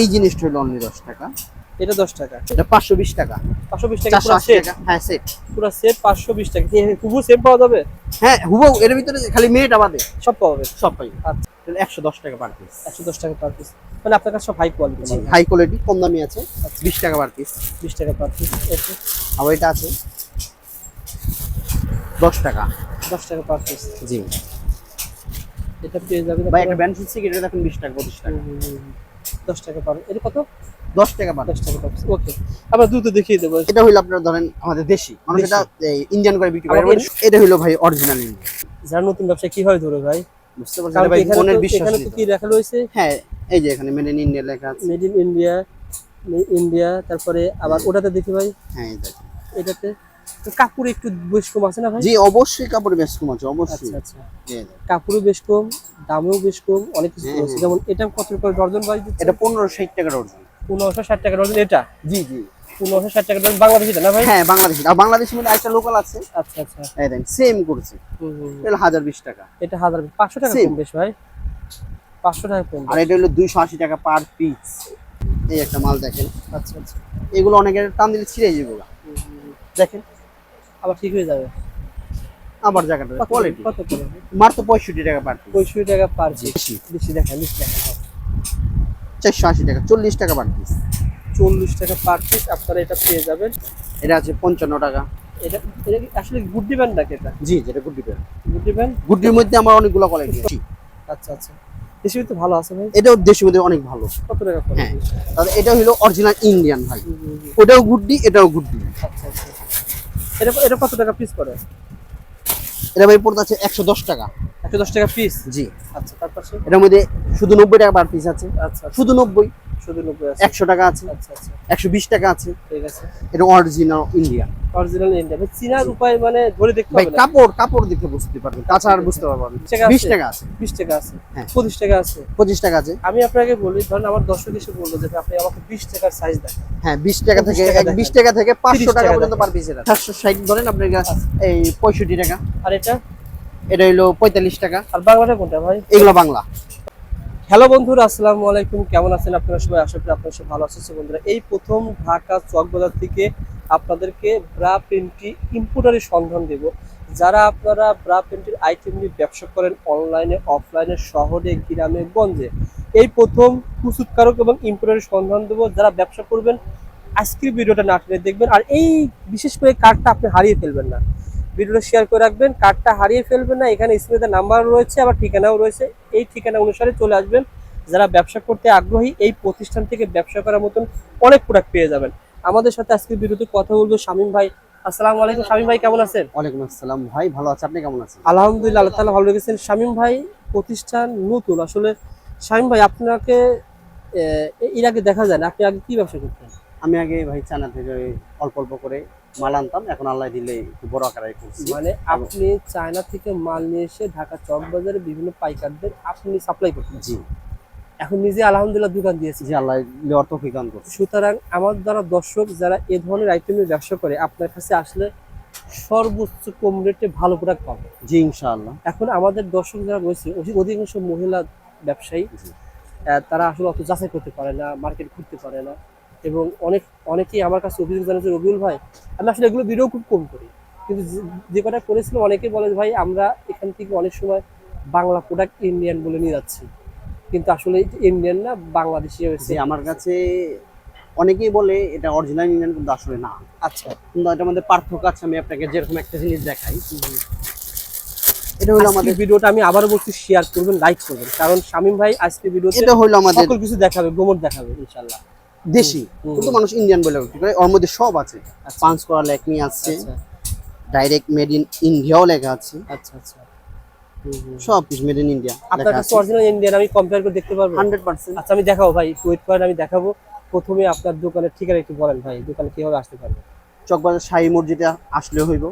এই জিনিসটা হলো অনলি দশ টাকা। এটা দশ টাকা। এটা পাঁচশো বিশ টাকা। পাঁচশো বিশ টাকা পুরো সেট হ্যাঁ সেট পুরো সেট পাঁচশো বিশ টাকা। হুবু সেট পাওয়া যাবে? হ্যাঁ হুবু এর ভিতরে খালি মেয়েটা বাদে। সব পাওয়া যাবে। সব পাই। আচ্ছা। একশো দশ টাকা পার পিস একশো দশ টাকা পার পিস মানে আপনার কাছে সব হাই কোয়ালিটি হাই কোয়ালিটি কম দামি আছে। বিশ টাকা পার পিস বিশ টাকা পার পিস আবার এটা আছে। দশ টাকা। দশ টাকা পার পিস জি। এটা পেয়ে যাবেন ভাই একটা ব্যান্ড সিগারেট দেখুন বিশ টাকা পঁচিশ টাকা। দশ টাকা পার। এটা কত? দশ টাকা পার। দশ টাকা পার ওকে আমরা দ্রুত দেখিয়ে দেবো। এটা হইল আপনার ধরেন আমাদের দেশি। মানুষ এটা ইন্ডিয়ান করে বিক্রি করে এটা হইল ভাই অরিজিনাল যারা নতুন ব্যবসা কীভাবে ধরে ভাই? বুঝতে পারছেন ভাই মনের বিশ্বাস এখানে তো কি লেখা রয়েছে? হ্যাঁ এই যে এখানে মেড ইন ইন্ডিয়া লেখা আছে। মেড ইন ইন্ডিয়া ইন্ডিয়া তারপরে আবার ওটাতে দেখি ভাই। হ্যাঁ এটাতে কাপড় একটু বেশ কম আছে না ভাই? জি অবশ্যই কাপড়ে বেশ কম আছে অবশ্যই। আচ্ছা আচ্ছা। কাপড়ও বেশ কম দামেও বেশ কম অনেক কিছু আছে। যেমন এটা কত করে ডর্জন ভাই এটা পনেরো ষাট টাকা ডর্জন পনেরোশো ষাট টাকা ডর্জন এটা? জি জি। পনেরোশো ষাট টাকা ডর্জন বাংলাদেশিটা না ভাই? হ্যাঁ বাংলাদেশি। আর বাংলাদেশের মধ্যে একটা লোকাল আছে। আচ্ছা আচ্ছা। এই দেখেন সেম করছে। এটা হলো হাজার বিশ টাকা। এটা হাজার পাঁচশো টাকা কম বেশ ভাই। পাঁচশো টাকা কম আর এটা হলো দুইশো আশি টাকা পার পিস এই একটা মাল দেখেন। আচ্ছা আচ্ছা। এগুলো অনেকের টান দিলে ছিঁড়ে যাবে। দেখেন। আবার ঠিক হয়ে যাবে। আবার জায়গাটা কোয়ালিটি কত মাত্র পঁয়ষট্টি টাকা পার পঁয়ষট্টি টাকা পার বেশি। বেশি দেখা বেশি দেখা চারশো আশি টাকা চল্লিশ টাকা পার পিস চল্লিশ টাকা পার পিস আপনারা এটা পেয়ে যাবেন। এটা আছে পঞ্চান্ন টাকা। এটা এটা কি আসলে গুড নাকি এটা? জি যেটা গুড গুড্ডির মধ্যে আমার অনেকগুলো কোয়ালিটি আচ্ছা আচ্ছা। দেশি তো ভালো আছে ভাই। এটাও মধ্যে অনেক ভালো। কত টাকা হ্যাঁ তাহলে এটা হলো অরিজিনাল ইন্ডিয়ান ভাই। ওটাও গুড্ডি এটাও গুড্ডি। আচ্ছা আচ্ছা। এটা এটা কত টাকা পিস করে এটা ভাই পড়তে আছে একশো দশ টাকা। একশো দশ টাকা পিস জি। আচ্ছা তার পাশে? এটার মধ্যে শুধু নব্বই টাকা পার পিস আছে। আচ্ছা আচ্ছা। শুধু নব্বই। শুধু নব্বই আছে। একশো টাকা আছে। আচ্ছা আচ্ছা। টাকা আছে। ঠিক আছে। এটা অরিজিনাল ইন্ডিয়ান অরিজিনাল ইন্ডিয়া ভাই চিনার উপায় মানে ধরে দেখতে হবে কাপড় কাপড় দেখে বুঝতে পারবেন। তাছাড়া আর বুঝতে পারবেন টাকা বিশ আছে? টাকা আছে। বিশ টাকা আছে। হ্যাঁ। পঁচিশ টাকা আছে। পঁচিশ টাকা আছে। আমি আপনাকে বলি ধরেন আমার দর্শক এসে বলল যে আপনি আমাকে বিশ টাকার সাইজ দেন হ্যাঁ বিশ টাকা থেকে টাকা এক- দেখেন। বিশ টাকা থেকে পাঁচশো টাকা টাকা পর্যন্ত পার পিস এটা সাতশো ষাট ধরেন আপনার কাছে এই পঁয়ষট্টি টাকা। আর এটা? এটা হইল পঁয়তাল্লিশ টাকা। আর বাংলাটা কোনটা ভাই? এগুলো বাংলা। হ্যালো বন্ধুরা, আসসালামু আলাইকুম। কেমন আছেন আপনারা সবাই? আশা করি আপনারা সব ভালো আছেন। বন্ধুরা, এই প্রথম ঢাকা চকবাজার থেকে আপনাদেরকে ব্রা প্রিন্টি ইম্পোর্টারের সন্ধান দেব। যারা আপনারা ব্রা প্রিন্টের আইটেম নিয়ে ব্যবসা করেন অনলাইনে অফলাইনে শহরে, গ্রামে, গঞ্জে, এই প্রথম প্রস্তুতকারক এবং ইম্পোর্টারের সন্ধান দেবো। যারা ব্যবসা করবেন, আজকের ভিডিওটা না দেখবেন। আর এই বিশেষ করে কার্ডটা আপনি হারিয়ে ফেলবেন না। ভিডিওটা শেয়ার করে রাখবেন কার্ডটা হারিয়ে ফেলবেন না এখানে স্ক্রিনে নাম্বার রয়েছে আবার ঠিকানাও রয়েছে এই ঠিকানা অনুসারে চলে আসবেন। যারা ব্যবসা করতে আগ্রহী এই প্রতিষ্ঠান থেকে ব্যবসা করার মতন অনেক প্রোডাক্ট পেয়ে যাবেন। আমাদের সাথে আজকে ভিডিওতে কথা বলব শামীম ভাই। আসসালামু আলাইকুম শামীম ভাই কেমন আছেন? ওয়ালাইকুম আসসালাম ভাই ভালো আছে আপনি কেমন আছেন? আলহামদুলিল্লাহ আল্লাহ তাআলা ভালো রেখেছেন। শামীম ভাই প্রতিষ্ঠান নতুন আসলে শামীম ভাই আপনাকে এর আগে দেখা যায় না আপনি আগে কি ব্যবসা করতেন? আমি আগে ভাই চায়না থেকে অল্প অল্প করে মাল আনতাম এখন আল্লাহ দিলে একটু বড় আকারে করছি। মানে আপনি চায়না থেকে মাল নিয়ে এসে ঢাকা চক বাজারে বিভিন্ন পাইকারদের আপনি সাপ্লাই করতেন? জি। এখন নিজে আলহামদুলিল্লাহ দোকান দিয়েছি জি আল্লাহ তো ফিকান করছি। সুতরাং আমার দ্বারা দর্শক যারা এ ধরনের আইটেমের ব্যবসা করে আপনার কাছে আসলে সর্বোচ্চ কম রেটে ভালো প্রোডাক্ট পাবে। জি ইনশাআল্লাহ। এখন আমাদের দর্শক যারা রয়েছে অধি- অধিকাংশ মহিলা ব্যবসায়ী তারা আসলে অত যাচাই করতে পারে না মার্কেট ঘুরতে পারে না। এবং অনেক অনেকেই আমার কাছে অভিযোগ জানাচ্ছে রবিউল ভাই আমি আসলে এগুলো ভিডিও খুব কম করি। কিন্তু যে- কটা করেছিলাম অনেকে বলে ভাই আমরা এখান থেকে অনেক সময় বাংলা প্রোডাক্ট ইন্ডিয়ান বলে নিয়ে যাচ্ছি। কিন্তু আসলে ইন্ডিয়ান না বাংলাদেশি হয়েছে। আমার কাছে অনেকেই বলে এটা অরিজিনাল ইন্ডিয়ান কিন্তু আসলে না। আচ্ছা। কিন্তু এটার মধ্যে পার্থক্য আছে আমি আপনাকে যেরকম একটা জিনিস দেখাই। এটা হলো আমাদের ভিডিওটা আমি আবার বলছি শেয়ার করবেন লাইক করবেন। কারণ শামীম ভাই আজকে ভিডিওতে এটা হলো আমাদের সকল কিছু দেখাবে গোমর দেখাবে ইনশাআল্লাহ দেশি। কিন্তু মানুষ ইন্ডিয়ান বলে বিক্রি করে? ওর মধ্যে সব আছে। পাঁচ করা লেখনি আছে আচ্ছা। ডাইরেক্ট মেড ইন ইন্ডিয়াও লেখা আছে। আচ্ছা আচ্ছা। সব কিছু মেড ইন ইন্ডিয়া আপনার কাছে অরিজিনাল ইন্ডিয়ান আমি কম্পেয়ার করে দেখতে পারব? Hundred percent. আচ্ছা আমি দেখাবো ভাই ওয়েট করেন আমি দেখাবো। প্রথমে আপনার দোকানের ঠিকানা একটু বলেন ভাই দোকানে কীভাবে আসতে পারবে? চকবাজার শাহী মসজিদে আসলে হইব।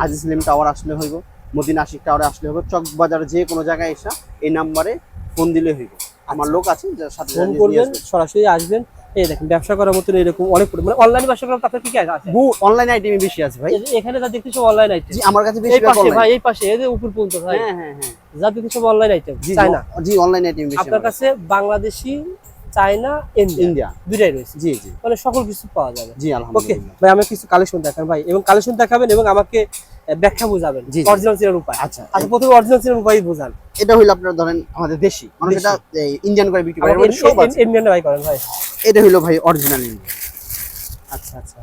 হাজি সেলিম টাওয়ার আসলে হইব মদিনা আশিক টাওয়ারে আসলে হইব চকবাজার যে কোনো জায়গায় এসা এই নাম্বারে ফোন দিলে হইব। আমার লোক আছে যার সাথে ফোন করবেন সরাসরি আসবেন। এই দেখেন ব্যবসা করার মতন এরকম অনেক মানে অনলাইনে ব্যবসা করার আপনার কি কি আছে? বহু অনলাইন আইটেমই বেশি আছে ভাই। এখানে যা অনলাইন আইটেম জি আমার কাছে বেশি পাশে ভাই এই পাশে এই যে উপর পর্যন্ত ভাই। হ্যাঁ হ্যাঁ হ্যাঁ। যা অনলাইন আইটেম চাই জি অনলাইন আইটেম বেশি আপনার কাছে। বাংলাদেশি চায়না ইন্ডিয়া দুইটাই রয়েছে। জি জি। মানে সকল কিছু পাওয়া যাবে। জি ওকে ভাই আমি কিছু কালেকশন দেখান ভাই এবং কালেকশন দেখাবেন এবং আমাকে ব্যাখ্যা বোঝাবেন। অরিজিনাল চিনের উপায়। আচ্ছা। আচ্ছা প্রথমে অরিজিনাল উপায় বোঝান। এটা হইল আপনার ধরেন আমাদের দেশি। মানুষ এটা ইন্ডিয়ান করে বিক্রি করে। মানে ইন্ডিয়ান ভাই করেন ভাই। এটা হইল ভাই অরিজিনাল আচ্ছা আচ্ছা।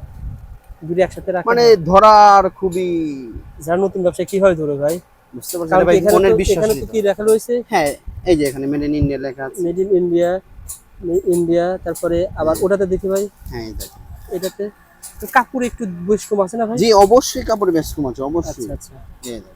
দুটো একসাথে রাখেন মানে ধরার খুবই যারা নতুন ব্যবসা কীভাবে ধরে ভাই? বুঝতে পারছেন ভাই এখানে বিশ্বাস এখানে কি। লেখা রয়েছে? হ্যাঁ এই যে এখানে মেড ইন ইন্ডিয়া লেখা আছে। মেড ইন ইন্ডিয়া ইন্ডিয়া তারপরে আবার ওটাতে দেখি ভাই। হ্যাঁ। এটাতে। তো কাপড় একটু বেশ কম আছে না ভাই? জি অবশ্যই কাপড় বেশ কম আছে অবশ্যই। আচ্ছা আচ্ছা।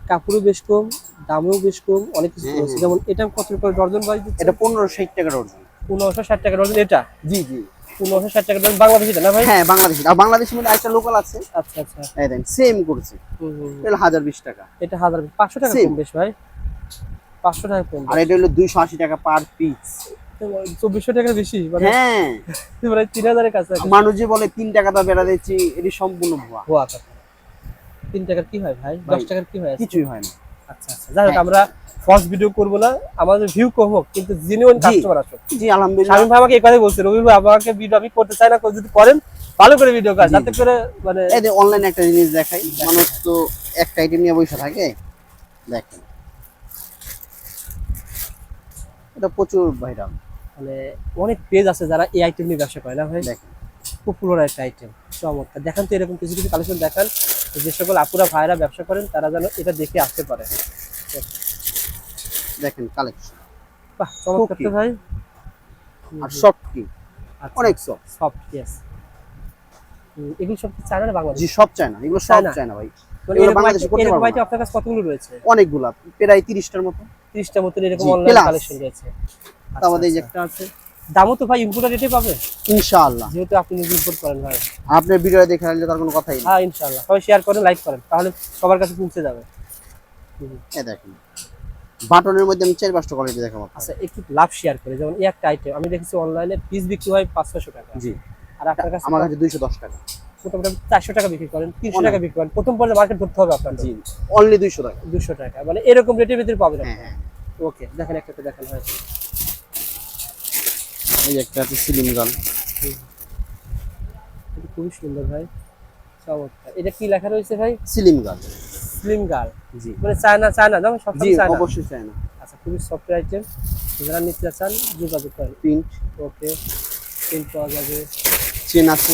কাপড়ও বেশ কম দামও বেশ কম অনেক কিছু হ্যাঁ, রয়েছে। হ্যাঁ। যেমন এটা কত করে ডর্জন ভাই এটা পনেরো ষাট টাকার অর্জন পনেরোশো ষাট টাকা এটা? জি জি। পনেরোশো ষাট টাকা ডর্জন বাংলাদেশি না ভাই? হ্যাঁ বাংলাদেশি আর মধ্যে একটা লোকাল আছে। আচ্ছা আচ্ছা। এই সেম করছে। এটা হাজার বিশ টাকা। এটা হাজার পাঁচশো টাকা. কম বেশ ভাই। পাঁচশো টাকা কম আর এটা হলো দুইশো আশি টাকা পার পিস চব্বিশশো টাকা বেশি মানে হ্যাঁ। মানে তিন হাজারের কাছে মানুষ যে বলে তিন টাকা দা বেড়া দিচ্ছি এটি সম্পূর্ণ ভুয়া। ভুয়া কথা। তিন টাকার কি হয় ভাই? ভাই, দশ টাকার কি হয় কিছুই হয় না। আচ্ছা আচ্ছা। যাই হোক হ্যাঁ। আমরা ফার্স্ট ভিডিও করব না আমাদের ভিউ কম হোক কিন্তু জেনুইন কাস্টমার আসুক। জি আলহামদুলিল্লাহ। শামীম ভাই আমাকে এই কথাই বলছে রবি ভাই আমাকে ভিডিও আমি করতে চাই না যদি করেন ভালো করে ভিডিও করেন যাতে করে মানে এই যে অনলাইনে একটা জিনিস দেখাই মানুষ তো একটা আইটেম নিয়ে বসে থাকে। দেখেন। এটা প্রচুর ভাইরাল মানে অনেক পেজ আছে যারা এই আইটেম নিয়ে ব্যবসা করে না ভাই? দেখেন। পপুলার একটা আইটেম চমৎকার। দেখান তো এরকম কিছু কিছু কালেকশন দেখান যে সকল আপুরা ভাইরা ব্যবসা করেন তারা যেন এটা দেখে আসতে পারে। দেখেন কালেকশন বাহ চমৎকার তো ভাই। আর সফট কি আচ্ছা, অনেক সফট সফট ইয়েস এগুলো সব চায়না না বাংলাদেশ? জি সব চায় না এগুলো সব চায়না? ভাই। মানে এগুলো বাংলাদেশে করতে পারব item আপনার কাছে কতগুলো রয়েছে? অনেকগুলা। প্রায় মতো। এরকম অনলাইন কালেকশন রয়েছে। তো আমাদের এই যে আচ্ছা, একটা আছে আচ্ছা। দামও তো ভাই ইম্পোর্টার রেটে পাবে? ইনশাআল্লাহ। যেহেতু আপনি নিজে ইম্পোর্ট করেন ভাই। আপনার ভিডিও দেখে তার কোনো কথাই হ্যাঁ ইনশাআল্লাহ। সবাই শেয়ার করেন লাইক করেন। তাহলে সবার কাছে পৌঁছে যাবে। এ দেখেন। বাটনের মধ্যে আমি চার পাঁচটা কোয়ালিটি দেখাবো। আচ্ছা একটু লাভ শেয়ার করে যেমন এই একটা আইটেম আমি দেখেছি অনলাইনে পিস বিক্রি হয় পাঁচশো টাকা। জি। আর আপনার কাছে আমার কাছে দুইশো দশ টাকা। মোটামুটি চারশো টাকা বিক্রি করেন তিনশো। টাকা বিক্রি করেন। প্রথম পর্যায়ে মার্কেট ধরতে হবে আপনার জি। অনলি দুইশো টাকা। দুশো টাকা। মানে এরকম রেটের ভিতরে পাবেন হ্যাঁ হ্যাঁ। ওকে দেখেন একটা একটা দেখেন হয় এই একটা আছে সিলিং গান। খুবই সুন্দর ভাই। চমৎকার। এটা কি লেখা রয়েছে ভাই? Sealing gun. Slim girl. জি। মানে চায়না চায়না না সব জি চায়না। অবশ্যই চাই না আচ্ছা খুবই সফট আইটেম যারা নিতে চান যোগাযোগ করেন। প্রিন্ট ওকে। প্রিন্ট পাওয়া যাবে। চেন আছে।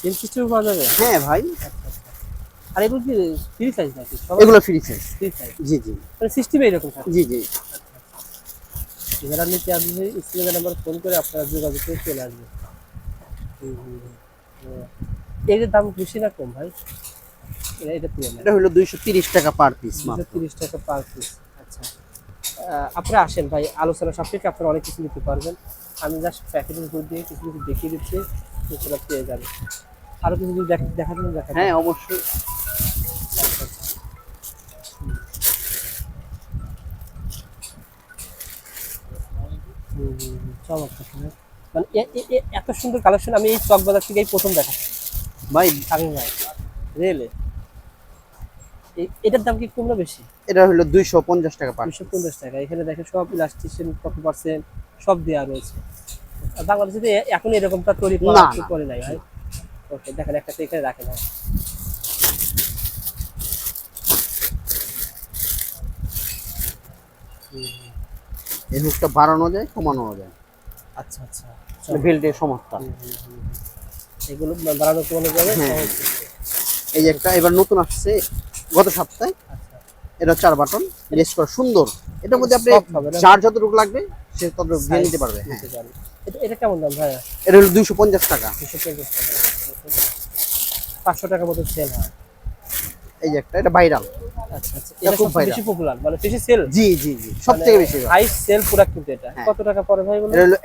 প্রিন্ট সিস্টেম পাওয়া যাবে? হ্যাঁ ভাই। আচ্ছা আচ্ছা। আর এগুলো কি ফ্রি সাইজ নাকি? সব এগুলো ফ্রি সাইজ ফ্রি সাইজ জি জি। মানে সিস্টেমে এরকম জি জি। যারা নিতে আসবে স্ক্রিনে নাম্বার ফোন করে আপনারা যোগাযোগ করে চলে আসবে এর দাম বেশি না কম ভাই? এটা এটা হলো দুইশো তিরিশ টাকা পার পিস তিরিশ টাকা পার পিস আচ্ছা। আহ, আপনারা আসেন ভাই আলোচনা সাপেক্ষে আপনারা অনেক কিছু নিতে পারবেন। আমি জাস্ট প্যাকেটের উপর দিয়ে কিছু কিছু দেখিয়ে দিচ্ছি সেটা পেয়ে যাবেন। আরও কিছু যদি দেখ- চান দেখাতে হ্যাঁ অবশ্যই। চমৎকার। মানে এত সুন্দর কালেকশন আমি এই চক বাজার থেকেই প্রথম দেখা ভাই আমি ভাই। রেলে এটার দাম কি কম না বেশি? এটা হলো দুইশো পঞ্চাশ টাকা দুশো পঞ্চাশ টাকা। এখানে দেখেন সব ইলাস্টিশিয়ান কত পার্সেন্ট সব দেওয়া রয়েছে। বাংলাদেশে তো এখন এরকমটা তৈরি করা নাই ভাই? ওকে দেখেন একটা এখানে রাখেন ভাই হুম, এই হুকটা বাড়ানো যায় কমানো যায়। আচ্ছা আচ্ছা। বেল্টের সমস্যা হুম, হুম। এগুলো বাড়ানো কমানো যাবে? হ্যাঁ। এই যে একটা এবার নতুন আসছে গত সপ্তাহে। এটা চার বাটন রেস করা সুন্দর। এটার মধ্যে আপনি? যার যতটুকু লাগবে সে ততটুকু দিয়ে Size নিতে পারবে হ্যাঁ। এটা কেমন দাম ভাই এটা হলো দুইশো পঞ্চাশ টাকা। দুশো পঞ্চাশ টাকা। পাঁচশো টাকা মতো সেল হয়। এই যে একটা এটা ভাইরাল আচ্ছা আচ্ছা। এটা খুব বেশি পপুলার মানে বেশি সেল জি জি জি। থেকে বেশি। হাই সেল প্রোডাক্ট কিন্তু এটা। হ্যাঁ। কত টাকা পড়ে ভাই এটা হলো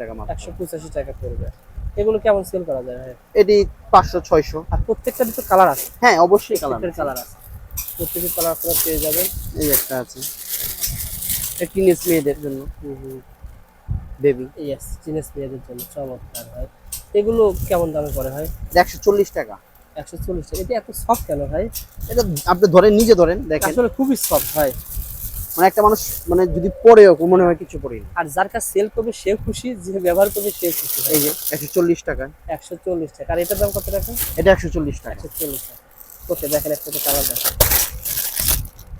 টাকা মাত্র। একশো পঁচাশি টাকা পড়বে। এগুলো কেমন সেল করা যায় এটি পাঁচশো ছয়শো। আর প্রত্যেকটা তো কালার আছে? হ্যাঁ অবশ্যই কালার কালার আছে। প্রত্যেকের কালার আপনারা পেয়ে যাবেন। এই একটা আছে। টিনেজ মেয়েদের জন্য। বেবি ইয়েস জিনিস মেয়েদের জন্য। চমৎকার ভাই। এগুলো কেমন দামে পড়ে ভাই? একশো চল্লিশ টাকা। একশো চল্লিশ টাকা। এটা এত সফট কেন ভাই? এটা আপনি ধরেন নিজে ধরেন দেখেন। আসলে খুবই সফট ভাই। মানে একটা মানুষ মানে যদি পরেও মনে হয় কিছু পড়েনি আর যার কাছে সেল করবে সে খুশি যে ব্যবহার করবে সে খুশি। এই যে একশো চল্লিশ টাকা। একশো চল্লিশ টাকা। আর এটার দাম কত টাকা এটা একশো চল্লিশ টাকা। একশো চল্লিশ টাকা। ওকে দেখেন একটা কালার দেখেন।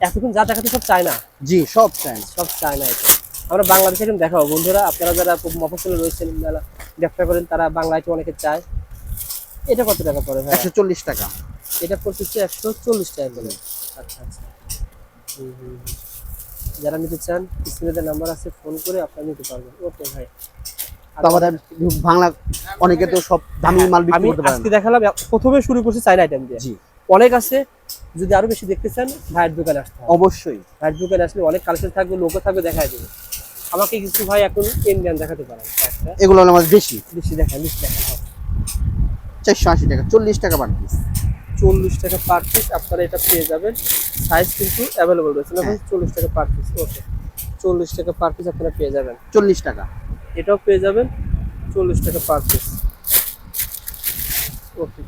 এতক্ষণ যা দেখাতে সব চায় না জি সব চাই সব চায় না এটা। আমরা বাংলাদেশে এখন দেখাবো। বন্ধুরা আপনারা যারা খুব মফসলে রয়েছেন যারা ব্যবসা করেন তারা বাংলা আইটেম অনেকে চায়। এটা কত টাকা পড়ে ভাই একশো চল্লিশ টাকা। এটা পড়তেছে একশো চল্লিশ টাকা করে। আচ্ছা আচ্ছা। হুম, হুম, হুম। যারা নিতে চান স্ক্রিনে নাম্বার আছে ফোন করে আপনারা নিতে পারবেন। ওকে ভাই। আমাদের বাংলা অনেকে তো সব দামি মাল বিক্রি করতে পারে আজকে দেখালাম প্রথমে শুরু করছি চাইনা আইটেম দিয়ে। জি। অনেক আছে যদি আরও বেশি দেখতে চান ভাইয়ের দোকানে আসতে অবশ্যই। ভাইয়ের দোকানে আসলে অনেক কালেকশন থাকবে লোকও থাকবে দেখায় দেবে। আমাকে কিছু ভাই এখন ইন্ডিয়ান দেখাতে পারেন। এগুলো আমাদের বেশি বেশি দেখায় বেশি চারশো আশি টাকা চল্লিশ টাকা পার পিস চল্লিশ টাকা পার পিস আপনারা এটা পেয়ে যাবেন। সাইজ কিন্তু অ্যাভেলেবল রয়েছে না ভাই চল্লিশ টাকা পার পিস ওকে চল্লিশ টাকা পার পিস আপনারা পেয়ে যাবেন। চল্লিশ টাকা। এটাও পেয়ে যাবেন চল্লিশ টাকা পার পিস ওকে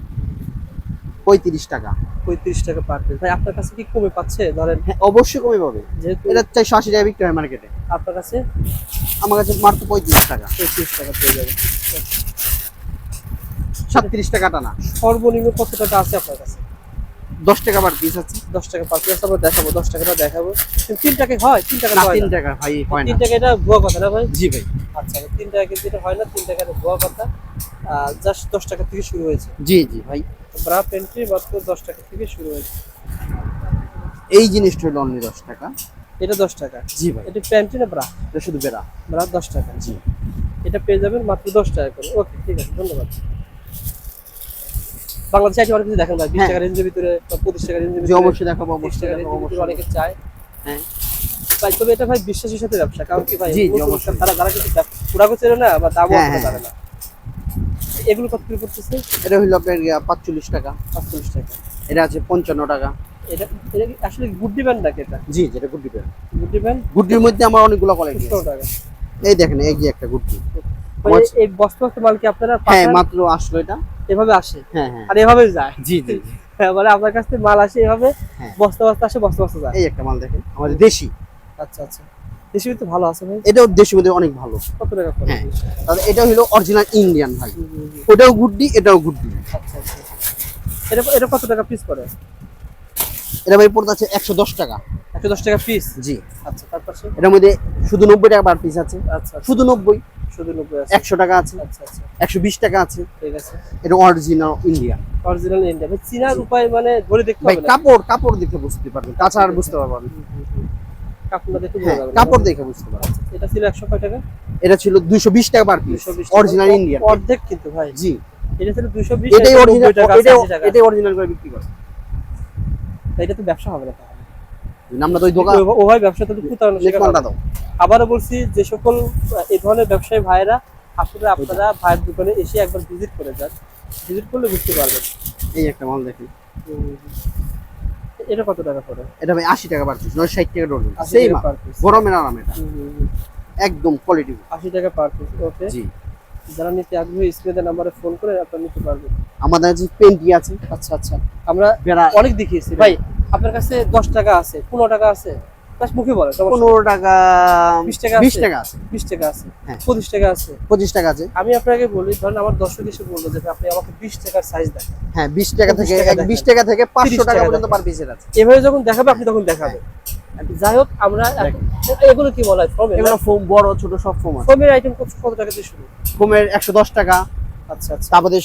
পঁয়ত্রিশ টাকা। পঁয়ত্রিশ টাকা পার পিস ভাই আপনার কাছে কি কমে পাচ্ছে? ধরেন হ্যাঁ অবশ্যই কমে পাবে। যেহেতু এটা চারশো আশি টাকা বিক্রি হয় মার্কেটে আপনার কাছে আমার কাছে মাত্র পঁয়ত্রিশ টাকা। পঁয়ত্রিশ টাকা পেয়ে যাবেন। সাতত্রিশ টাকা টানা। সর্বনিম্ন কত টাকা আছে আপনার কাছে? দশ টাকা পার পিস আছে। দশ টাকা পার পিস আমরা দেখাবো দশ টাকাটা দেখাবো। তিন টাকা হয়? তিন টাকা না তিন টাকা ভাই হয় না। তিন টাকা এটা ভুয়া কথা না ভাই? জি ভাই। আচ্ছা তিন টাকা কিন্তু এটা হয় না তিন টাকা এটা ভুয়া কথা। জাস্ট দশ টাকা থেকে শুরু হয়েছে। জি জি ভাই। ব্রা প্যান্ট্রি মাত্র দশ টাকা থেকে শুরু হয়েছে। এই জিনিসটা হলো অনলি দশ টাকা। এটা দশ টাকা। জি ভাই। এটা প্যান্ট্রি না ব্রা? এটা শুধু বেড়া ব্রা দশ টাকা। জি। এটা পেয়ে যাবেন মাত্র দশ টাকা করে। ওকে ঠিক আছে ধন্যবাদ। বাংলাদেশে অনেক কিছু দেখেন ভাই বিশ হ্যাঁ। টাকা রেঞ্জের ভিতরে বা পঁচিশ টাকা রেঞ্জের ভিতরে অবশ্যই দেখাবো অবশ্যই দেখাবো অবশ্যই অনেকে চায়। হ্যাঁ। ভাই তবে এটা ভাই বিশ্বাসের সাথে ব্যবসা কারণ কি ভাই। তারা যারা চেনে না বা দামও হ্যাঁ, হ্যাঁ। জানে না। এগুলো কত করে পড়তেছে? এটা হলো আপনার পাঁচচল্লিশ টাকা। পাঁচচল্লিশ টাকা। এটা আছে পঞ্চান্ন টাকা। এটা এটা কি আসলে গুড ডিমান্ড নাকি এটা? জি যেটা গুড্ডি পেন গুড ডিমান্ড গুড্ডির মধ্যে আমার অনেকগুলো কোয়ালিটি এই দেখেন এই যে একটা গুড্ডি। এই বস্তা বস্তা মাল কি আপনারা হ্যাঁ মাত্র আসলো এটা। এভাবে আসে। হ্যাঁ হ্যাঁ। আর এভাবে যায়। জি জি। হ্যাঁ, মানে আপনার কাছ থেকে মাল আসে এভাবে হ্যাঁ। বস্তা বস্তা আসে বস্তা বস্তা যায়। এই একটা মাল দেখেন আমাদের দেশি। আচ্ছা আচ্ছা। দেশি তো ভালো আছে ভাই। এটাও দেশি মধ্যে অনেক ভালো। কত টাকা পড়ে হ্যাঁ। তাহলে এটা হলো অরিজিনাল ইন্ডিয়ান ভাই। ওটাও গুড্ডি এটাও গুড্ডি। আচ্ছা আচ্ছা। এটা এটা কত টাকা পিস করে? এটা ভাই পড়তে আছে একশো দশ টাকা। একশো দশ টাকা পিস জি। আচ্ছা সে- এটার মধ্যে শুধু নব্বই টাকা পার পিস আছে। আচ্ছা আচ্ছা, শুধু নব্বই। শুধু নব্বই একশো টাকা আছে। আচ্ছা আচ্ছা। একশো বিশ টাকা আছে। ঠিক আছে। এটা অরিজিনাল ইন্ডিয়া অরিজিনাল ইন্ডিয়া চিনার উপায় মানে ধরে দেখতে ভাই কাপড় কাপড় দেখে বুঝতে পারবেন। তাছাড়া আর বুঝতে পারবেন হ্যাঁ। কাপড় দেখে বুঝতে পারবেন এটা ছিল একশো টাকা? এটা ছিল দুইশো বিশ টাকা পার পিস 220 অরিজিনাল ইন্ডিয়ান অর্ধেক কিন্তু ভাই। জি। এটা ছিল দুশো বিশ এটাই অরিজিনাল এটাই 80 টাকা। এটাই অরিজিনাল করে বিক্রি করে। এটা তো ব্যবসা হবে না তাহলে। আমরা তো দোকান ও- ও ব্যবসা তো প্রতারণা। দাও। আবারও বলছি যে সকল এই ধরনের ব্যবসায়ী ভাইয়েরা আসলে আপনারা ভাইয়ের দোকানে এসে একবার ভিজিট করে যান। ভিজিট করলে বুঝতে পারবেন। এই একটা মাল দেখেন। এটা কত টাকা পড়ে এটা ভাই আশি টাকা পার পিস নয় ষাট টাকা ডজন। 80 সেই। গরমের আরাম এটা। একদম কোয়ালিটি আশি টাকা পার পিস ওকে জি। যারা নিতে আগ্রহী স্ক্রিনে নাম্বারে ফোন করে আপনারা নিতে পারবেন। আমাদের যে পেন্টি আছে আচ্ছা আচ্ছা। আমরা অনেক দেখিয়েছি ভাই। আপনার কাছে দশ টাকা আছে পনেরো টাকা আছে? মুখে বলে পনেরো টাকা 20 টাকা বিশ? টাকা আছে। বিশ টাকা আছে। হ্যাঁ। পঁচিশ টাকা আছে। পঁচিশ টাকা আছে। আমি আপনাকে বলি ধরেন আমার দর্শক এসে বলল যে আপনি আমাকে বিশ টাকার সাইজ দেখান। হ্যাঁ বিশ টাকা থেকে। বিশ টাকা থেকে পাঁচশো টাকা পর্যন্ত পার পিসের আছে। এভাবে যখন দেখাবে আপনি তখন দেখাবেন। যাই হোক আমরা এগুলো কি বলা হয়? ফোমের এগুলো ফোম বড় ছোট সব ফোম আছে। ফোমের আইটেম কত কত টাকা দিয়ে শুরু? ফোমের একশো দশ টাকা আচ্ছা আচ্ছা। তারপরে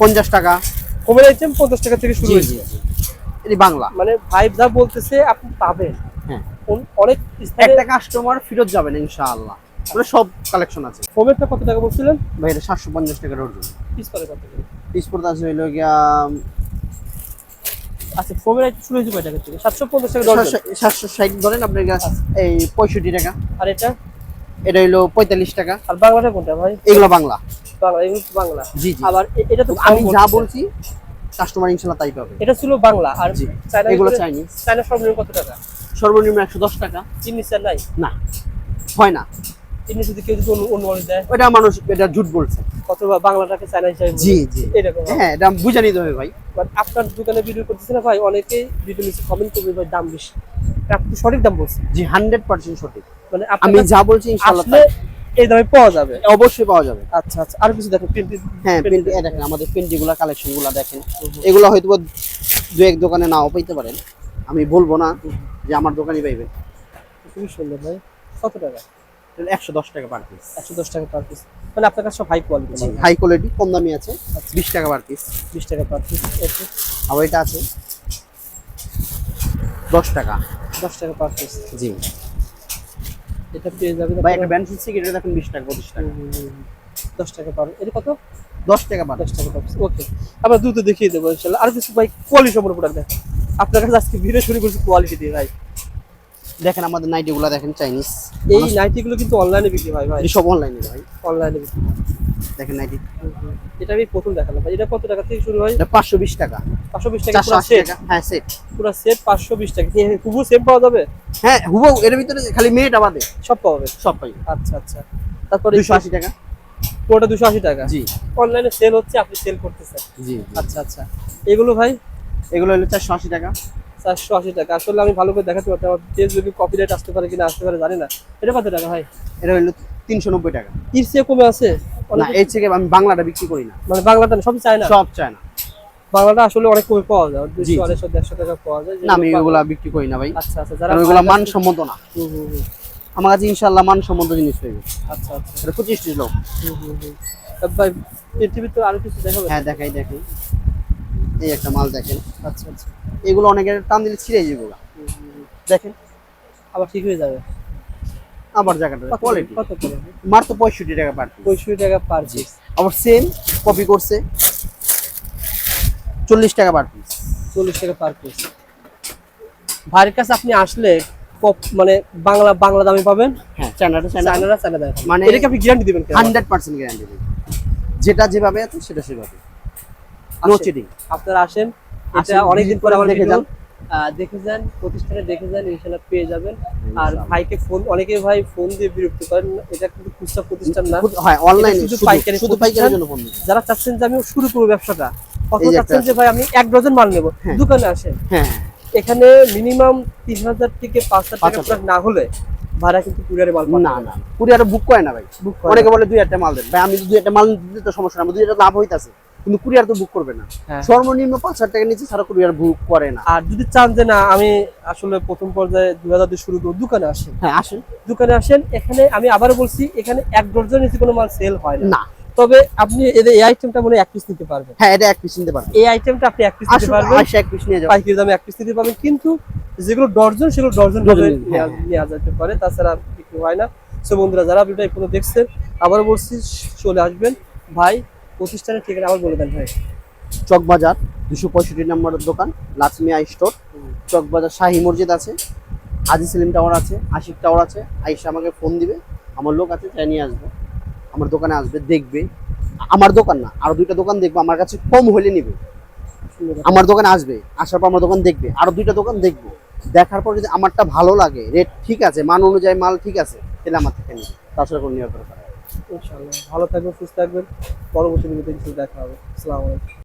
পঞ্চাশ টাকা। ফোমের আইটেম পঞ্চাশ টাকা থেকে শুরু হয়েছে। এটি বাংলা। মানে ভাই যা বলতেছে আপনি পাবেন। হ্যাঁ। অনেক একটা কাস্টমার ফেরত যাবেন ইনশাআল্লাহ। মানে সব কালেকশন আছে। ফোমেরটা কত টাকা বলছিলেন? ভাই এটা সাতশো পঞ্চাশ টাকা ডজন পিস করে কত পিস পড়তে আছে হইল গিয়া আচ্ছা ফোমের আইটেম শুরু হয়েছে কয় টাকা থেকে? সাতশো পঞ্চাশ টাকা সাতশো- ষাট ধরেন আপনার কাছে এই পঁয়ষট্টি টাকা। আর এটা? এটা হইল পঁয়তাল্লিশ টাকা। আর বাংলাটা কোনটা ভাই? এগুলো বাংলা। বাংলা বাংলা। জি জি। আবার এটা তো আমি যা বলছি। কাস্টমার ইনশাল্লাহ তাই পাবে। এটা ছিল বাংলা আর এগুলো চাইনিজ সর্বনিম্ন কত টাকা? সর্বনিম্ন একশো দশ টাকা। চিনি স্যার নাই? না হয় না। চিনি যদি কেউ যদি অন্য- মানুষ দেয়? ওটা মানুষ এটা ঝুট বলছে। অথবা বাংলাটাকে চায়না হিসাবে জি জি। এরকম হ্যাঁ এটা বুঝে নিতে হবে ভাই। But আপনার দোকানে ভিডিও করতেছে না ভাই? অনেকেই ভিডিও নিচে কমেন্ট করবে ভাই দাম বেশি। আপনি সঠিক দাম বলছেন? জি হান্ড্রেড পার্সেন্ট সঠিক। মানে আমি যা বলছি ইনশাল্লাহ এই দামে পাওয়া যাবে? অবশ্যই পাওয়া যাবে। আচ্ছা আচ্ছা। আর কিছু দেখেন প্রিন্টেড হ্যাঁ পেন্টি দেখেন আমাদের পেন্টিগুলা কালেকশনগুলা দেখেন। এগুলো হয়তো দু এক দোকানে নাও পাইতে পারেন। আমি বলব না যে আমার দোকানই পাইবেন। খুবই সুন্দর ভাই। কত টাকা? একশো দশ টাকা পার পিস একশো দশ টাকা পার পিস মানে আপনার কাছে হাই কোয়ালিটি হাই কোয়ালিটি কম দামি আছে। বিশ টাকা পার পিস বিশ টাকা পার পিস ওকে আবার এটা আছে। দশ টাকা। দশ টাকা পার পিস জি। এটা পেয়ে ভাই একটা দেখেন বিশ টাকা পঁচিশ টাকা। দশ টাকা পার এটা কত? দশ টাকা পার দশ টাকা পার ওকে আমরা দ্রুত দেখিয়ে দেবো ইনশাল্লাহ। আর কিছু ভাই কোয়ালিটি সম্পর্কে প্রোডাক্ট আপনার কাছে আজকে ভিডিও শুরু করছি কোয়ালিটি দিয়ে ভাই। দেখেন আমাদের নাইটি গুলা দেখেন চাইনিজ এই নাইটিগুলো কিন্তু অনলাইনে বিক্রি হয় ভাই। সব অনলাইনে ভাই অনলাইনে বিক্রি হয়। দেখেন নাইটি। এটা আমি প্রথম দেখালাম ভাই। এটা কত টাকা থেকে শুরু হয়? এটা পাঁচশো বিশ টাকা। পাঁচশো বিশ টাকা চারশো পুরো সেট হ্যাঁ সেট পুরো সেট পাঁচশো বিশ টাকা। খুবই সেম পাওয়া যাবে? হ্যাঁ হুবহু এর ভিতরে খালি মেয়েটা বাদে সব পাওয়া যাবে? সব পাই। আচ্ছা আচ্ছা। তারপরে দুশো আশি টাকা। পুরোটা দুশো আশি টাকা? জি। অনলাইনে সেল হচ্ছে আপনি সেল করতেছেন। জি। আচ্ছা আচ্ছা। এগুলো ভাই? এগুলো হলো চারশো আশি টাকা। চারশো আশি টাকা। আসলে আমি ভালো করে দেখাতে পারতাম আমার পেজ যদি কপিরাইট আসতে পারে কিনা আসতে পারে জানি না। এটা কত টাকা ভাই? এটা হলো তিনশো নব্বই টাকা। এর চেয়ে কমে আছে? না এর থেকে আমি বাংলাটা বিক্রি করি না। মানে বাংলাটা না, সবই চায় না সব চায় না বাংলাটা আসলে অনেক কমে পাওয়া যায় জি, দুশো আড়াইশো দেড়শো টাকা পাওয়া যায় না আমি ওগুলা বিক্রি করি না ভাই। আচ্ছা আচ্ছা যারা কারণ ওগুলা মানসম্মত না। আমার কাছে ইনশাল্লাহ মানসম্মত জিনিস আচ্ছা আচ্ছা। এটা পঁচিশ ভাই আরও কিছু দেখাবে হ্যাঁ দেখাই দেখেন এই একটা মাল দেখেন। আচ্ছা আচ্ছা। এগুলো অনেকের টান দিলে ছিঁড়ে যাবে। দেখেন আবার ঠিক হয়ে যাবে। আবার জায়গাটা কোয়ালিটি কত করে? মাত্র পঁয়ষট্টি টাকা পার। পঁয়ষট্টি টাকা পার পিস আবার সেম কপি করছে। চল্লিশ টাকা পার পিস চল্লিশ টাকা পার পিস ভাইয়ের কাছে আপনি আসলে কপ- মানে বাংলা বাংলা দামে পাবেন? হ্যাঁ চায়নাটা চায়না চায়নারা চায়না মানে- এটাকে আপনি গ্যারান্টি দিবেন হান্ড্রেড পার্সেন্ট গ্যারান্টি দেবে যেটা যেভাবে আছে সেটা সেভাবে। নো চিটিং আপনারা আসেন। এটা অনেকদিন পরে আমার দেখে যান। দেখে যান প্রতিষ্ঠানে দেখে যান ইনশাল্লাহ পেয়ে যাবেন। আর ভাইকে ফোন অনেকে ভাই ফোন দিয়ে বিরক্ত করেন এটা কিন্তু খুচরা প্রতিষ্ঠান না। হয় অনলাইনে শুধু পাইকারি শুধু। পাইকারির জন্য ফোন যারা চাচ্ছেন যে আমি শুরু করব ব্যবসাটা কত চাচ্ছেন যে ভাই আমি এক ডজন মাল নেব হ্যাঁ। দোকানে আসেন। হ্যাঁ। এখানে মিনিমাম তিন হাজার থেকে পাঁচ হাজার টাকা না হলে ভাড়া কিন্তু কুরিয়ারে মাল না না কুরিয়ারে বুক করে না ভাই। বুক অনেকে বলে দুই একটা মাল দেন। ভাই আমি দুই একটা মাল দিতে তো সমস্যা না দুই একটা লাভ হইতাছে। কিন্তু কুরিয়ার তো বুক করবে না। হ্যাঁ। সর্বনিম্ন পাঁচ হাজার টাকা নিচে সারা কুরিয়ার বুক করে না। আর যদি চান যে না আমি আসলে প্রথম পর্যায়ে দুই হাজার দিয়ে শুরু করব দোকানে আসেন। হ্যাঁ আসেন। দোকানে আসেন। এখানে আমি আবার বলছি এখানে এক ডজন নিচে কোনো মাল সেল হয় না। তবে আপনি এদের এই আইটেমটা মনে এক পিস নিতে পারবেন। হ্যাঁ এটা এক পিস নিতে পারবেন। এই আইটেমটা আপনি এক পিস নিতে পারবেন। এক পিস নিয়ে যাও। পাইকারি দামে এক পিস নিতে পারবেন। কিন্তু যেগুলো ডর্জন সেগুলো ডর্জন ডজন, ডর্জন নেওয়া যেতে পারে। তাছাড়া বিক্রি হয় না। সো বন্ধুরা যারা ভিডিও এখনও দেখছেন আবার বলছি চলে আসবেন। ভাই প্রতিষ্ঠানের ঠিকানা আবার বলে দেন ভাই। চকবাজার দুশো পঁয়ষট্টি নম্বরের দোকান লাক্সমি আই স্টোর। চকবাজার শাহী মসজিদ আছে। হাজি সেলিম টাওয়ার আছে আশিক টাওয়ার আছে। আইসা আমাকে ফোন দিবে। আমার লোক আছে চাই নিয়ে আসবে। আমার দোকানে আসবে, দেখবে। আমার দোকান না, আরও দুইটা দোকান দেখবে, আমার কাছে কম হলে নিবে। আমার দোকানে আসবে, আসার পর আমার দোকান দেখবে, আরও দুইটা দোকান দেখবে। দেখার পর যদি আমারটা ভালো লাগে রেট ঠিক আছে, মান অনুযায়ী মাল ঠিক আছে, তাহলে আমার থেকে নেবে, তাছাড়া কোনো। ইনশাআল্লাহ। ভালো থাকবেন, সুস্থ থাকবেন, পরবর্তী ভিডিওতে দেখা হবে। আসসালামু আলাইকুম।